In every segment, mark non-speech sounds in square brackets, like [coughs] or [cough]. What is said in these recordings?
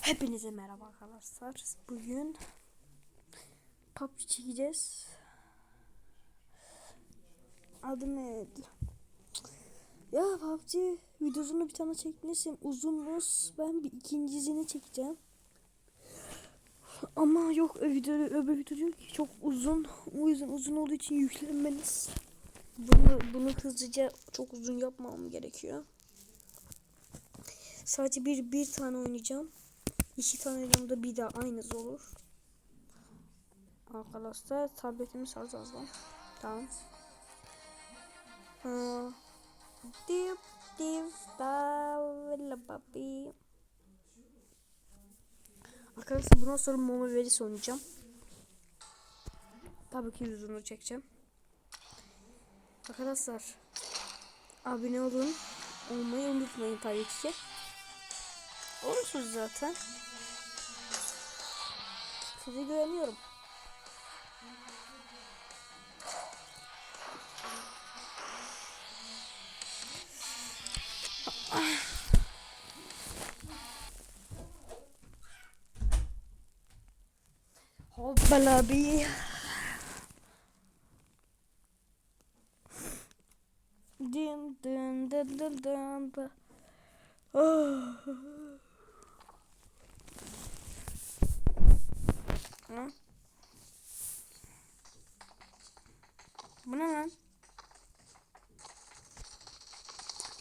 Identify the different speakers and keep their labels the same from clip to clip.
Speaker 1: Hepinize merhaba arkadaşlar. Bugün PUBG çekeceğiz. Adı neydi? Ya PUBG videosunu bir tane çekmişim. Uzunmuş. Ben bir ikincisini çekeceğim. Ama yok video, öbür video diyor ki çok uzun. O yüzden uzun olduğu için yüklenmeniz. Bunu, bunu hızlıca çok uzun yapmam gerekiyor. Sadece bir bir tane oynayacağım. İki tane oynadığımda bir daha aynısı olur. Arkadaşlar tabletimi az lan. Tamam. Ha. Dip dip babi. Arkadaşlar bundan sonra Momo Veris oynayacağım. Tabii ki yüzünü çekeceğim. Arkadaşlar abone olun. Olmayı unutmayın tabii ki. Olursunuz zaten. Size güveniyorum. Hoppala bir. Dim dim dim dim dim dim. Ne? Bu ne lan?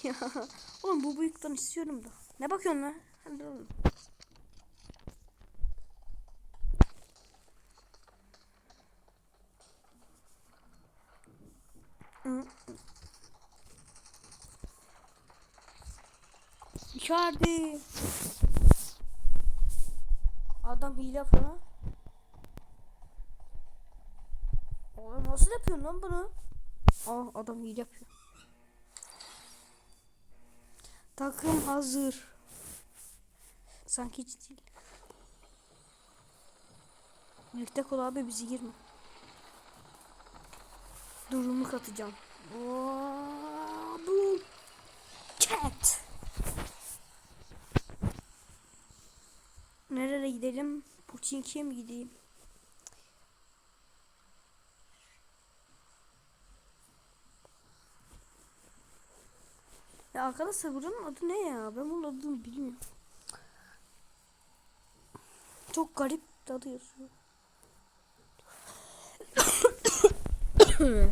Speaker 1: Ya [laughs] oğlum bu bıyıktan istiyorum da. Ne bakıyorsun lan? Hadi oğlum. Icardi. Adam hile falan. Oğlum nasıl yapıyorsun lan bunu? Aa adam hile yapıyor. Takım hazır. Sanki hiç değil. Yüksek ol abi bizi girme. Durumu katacağım. Bu cat. Nereye gidelim? Puçinki'ye mi gideyim? Ya arkadaşlar buranın adı ne ya? Ben bunun adını bilmiyorum. Çok garip tadı yazıyor. [coughs]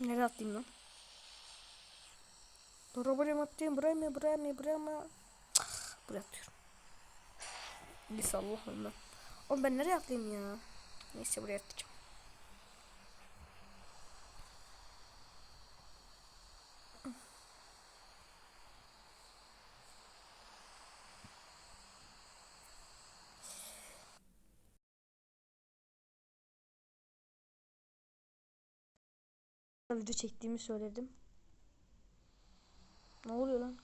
Speaker 1: Nereye atlayayım lan? Dur buraya mı atlayayım? Buraya mı? Buraya mı? Buraya mı? Buraya atıyorum. Bir Allah'ım ben. Oğlum ben nereye atlayayım ya? Neyse buraya atlayacağım. Video çektiğimi söyledim. Ne oluyor lan?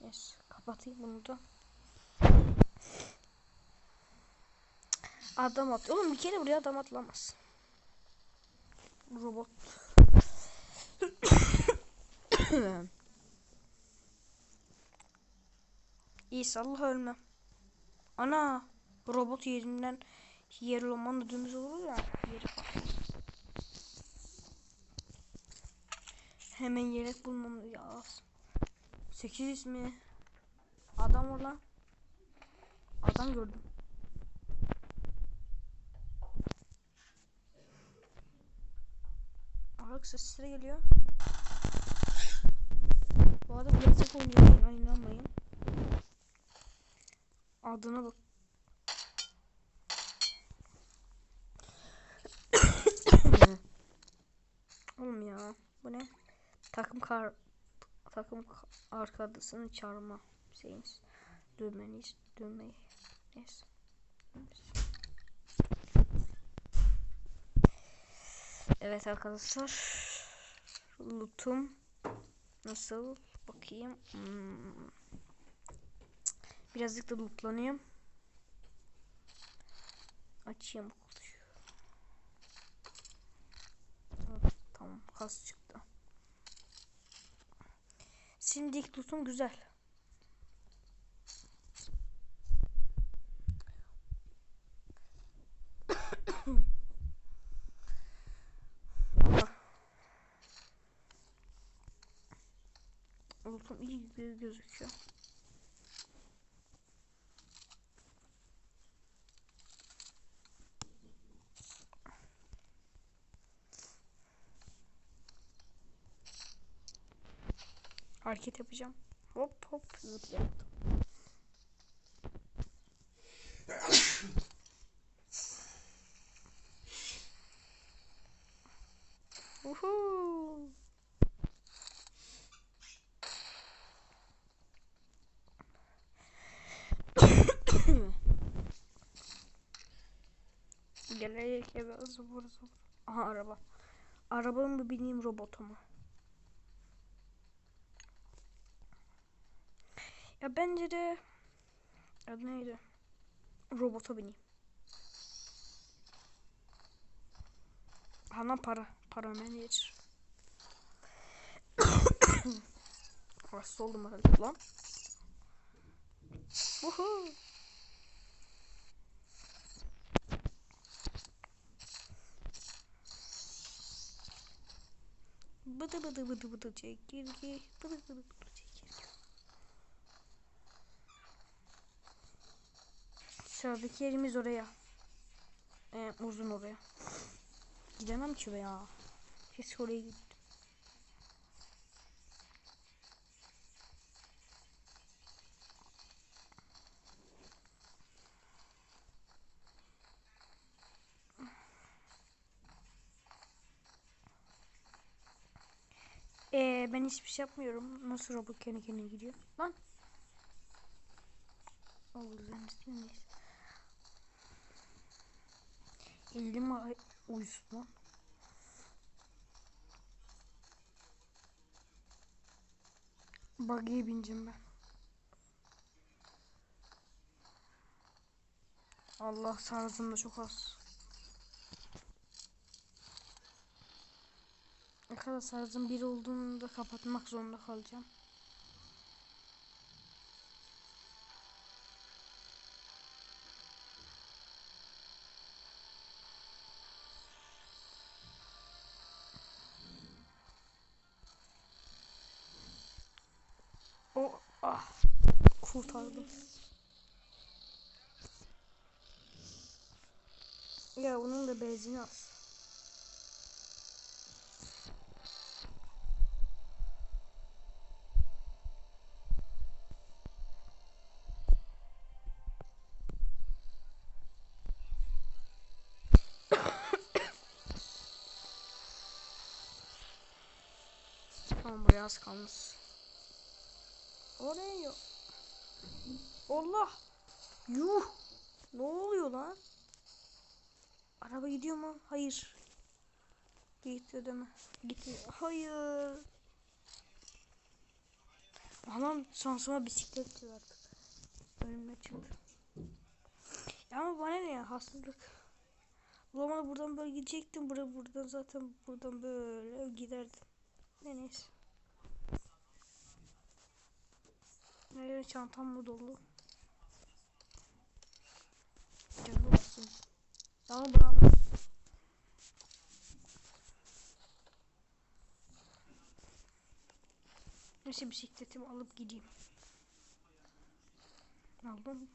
Speaker 1: Yes, kapatayım bunu da. Adam at. Oğlum bir kere buraya adam atlamaz. Robot. [coughs] İnşallah ölmem. Ana robot yerinden yer olmanın dümdüz olur ya. Yeri Hemen yelek bulmam lazım. 8 mi? Adam lan. Adam gördüm. Ayak sesleri geliyor. Bu arada gerçek oynuyor. İnanmayın. Adına bak. Oğlum ya. Bu ne? Takım kar takım arkadaşını çağırma şeyiniz. Dövmeniz, dövmeyi. Neyse. Evet arkadaşlar. Lootum nasıl? Bakayım. Hmm. Birazcık da lootlanayım. Açayım. Tamam, tamam kas çıktı. Şimdi ilk tutum güzel. [coughs] Ultum iyi gözüküyor. Hareket yapacağım. Hop hop zıp yaptım. Uhu. Gelecek eve zıvır zıvır. Aha araba. Araba mı bineyim robota Ya bence de adı neydi? Robota bineyim. Ana para. Para önemli geçir. [coughs] Hasta oldum herhalde lan. Uhu. Bıdı bıdı bıdı bıdı çekirge. Bıdı bıdı bıdı Sıradaki yerimiz oraya. Ee, uzun oraya. Gidemem ki be ya. Keşke oraya gittim. Ee, ben hiçbir şey yapmıyorum. Nasıl robot kendi kendine gidiyor? Lan. İsmi neyse. Elim ay- uyusun. Buggy'ye bineceğim ben. Allah sarızım da çok az. Ne kadar sarızım bir olduğunda kapatmak zorunda kalacağım. Ya bunun da benzini az. Tamam buraya az kalmış. Oraya yok. Allah. Yuh. Ne oluyor lan? Araba gidiyor mu? Hayır. Değil mi? Gitmiyor. Hayır. Anam şansıma bisiklet çıktı artık. Önüme çıktı. Ya ama bana ne ya hastalık. Ulan buradan böyle gidecektim. Bura buradan zaten buradan böyle giderdim. Ne neyse. Nereye çantam mı dolu? Tamam bunu alın. Neyse bisikletimi alıp gideyim. Aldım.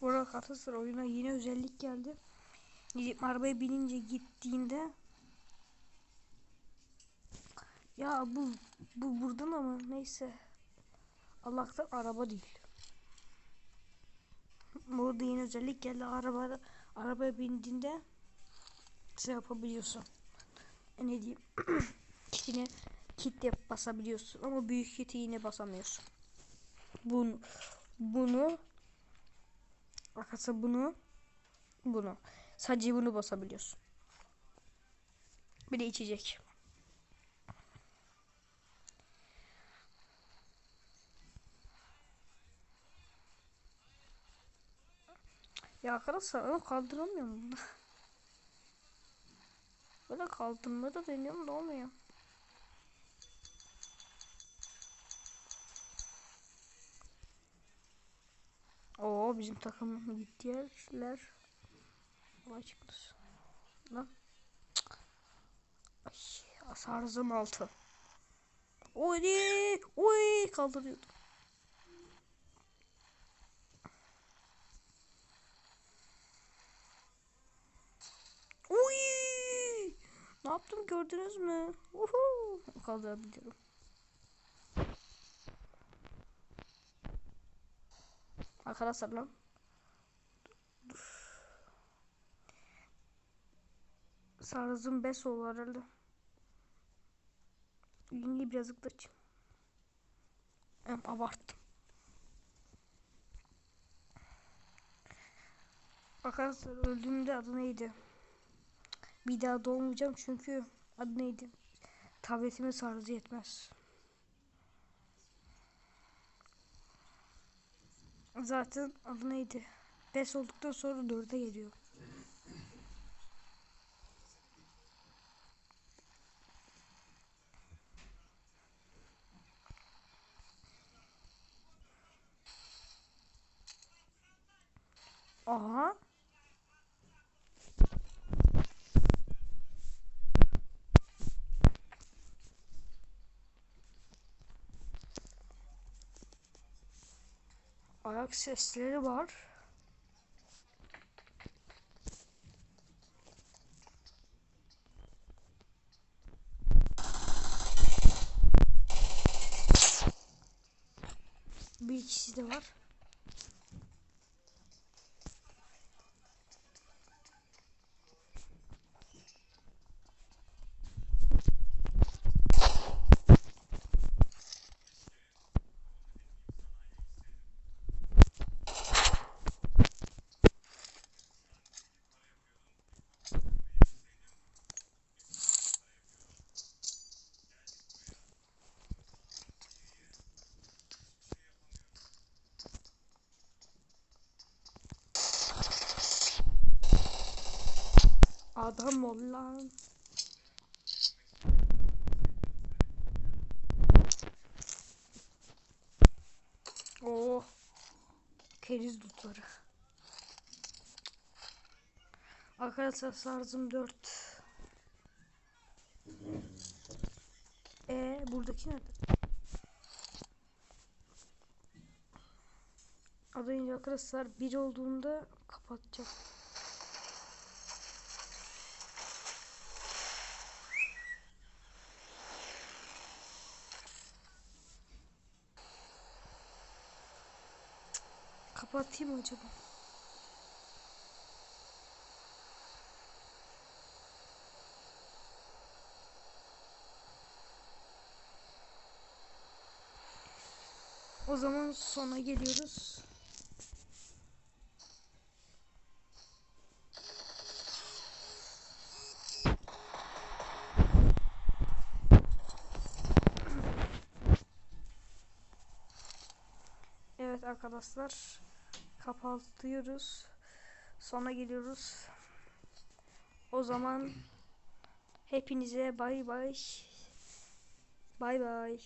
Speaker 1: Bu arada Galatasaray oyuna yine özellik geldi. Gidip arabaya binince gittiğinde ya bu bu buradan ama neyse Allah'tan araba değil. Burada yeni özellik geldi araba arabaya bindiğinde şey yapabiliyorsun. E ne diyeyim? kitine [clears throat] kit yap basabiliyorsun ama büyük kiti yine basamıyorsun. Bunu bunu Arkadaşlar bunu bunu sadece bunu basabiliyorsun. Bir de içecek. Ya arkadaşlar onu kaldıramıyorum. [laughs] Böyle kaldırma da deniyorum da olmuyor. Oo bizim takım gittiler. Olay çıktı. Lan. Ay, sarızım altı. Oy, oy kaldırıyordu. Oy! Ne yaptım gördünüz mü? Uhu! Kaldırabiliyorum. Arkadaşlar lan. Sarızım bes oldu herhalde. Yenge birazcık da açayım. Abarttım. Arkadaşlar öldüğümde adı neydi? Bir daha doğmayacağım çünkü adı neydi? Tabletime sarızı yetmez. Zaten adı neydi? 5 olduktan sonra 4'e geliyor. Aha. Ayak sesleri var. Bir ikisi de var. Adam ol lan. Oh. Keriz dutları. Arkadaşlar sarzım 4. E buradaki nerede? Az arkadaşlar bir olduğunda kapatacağım. Kapatayım acaba? O zaman sona geliyoruz. Evet arkadaşlar kapatıyoruz. Sona geliyoruz. O zaman hepinize bay bay. Bay bay.